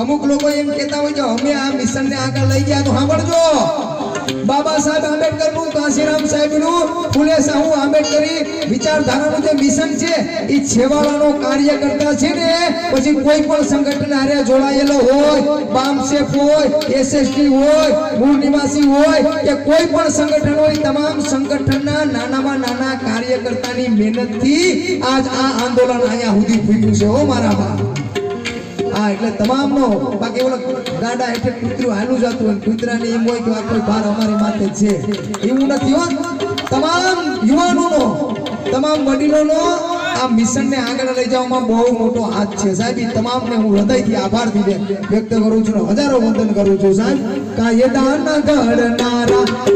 અમુક લોકો એમ કહેતા હોય કે અમે આ મિશન ને આગળ લઈ ગયા. તો સાંભળજો. બાબા સાહેબ આંબેડકરનું કાશીરામ સાહેબનું ફુલે સાહુ આંબેડકરી વિચારધારાનું જે મિશન છે એ છેવાડાનો કાર્યકર્તા છે ને, પછી કોઈ પણ સંગઠન હારે જોડાયેલો હોય બામસેફ હોય, એસએસટી હોય, મૂળ નિવાસી હોય, કે કોઈ પણ સંગઠન હોય તમામ સંગઠનના નાનામાં નાના કાર્યકર્તાની મહેનતથી આજ આ આંદોલન અહીંયા સુધી ફૂટ્યું છે. હો મારા બા હા, એટલે તમામનો, બાકી ઓલો ગાડા હેઠે કૂતરું હાલું જતું હોય કૂતરાને એમ હોય કે આ કોઈ ભાર અમારી માથે છે. એવું નથી હોત તમામ યુવાનોનો, તમામ વડીલોનો આ મિશનને આગળ લઈ જવામાં બહુ મોટો હાથ છે. સાહેબ એ તમામને હું હૃદયથી આભારથી વ્ય- વ્યક્ત કરું છું હજારો વંદન કરું છું, સાહેબ. કાયદાના ઘડનારા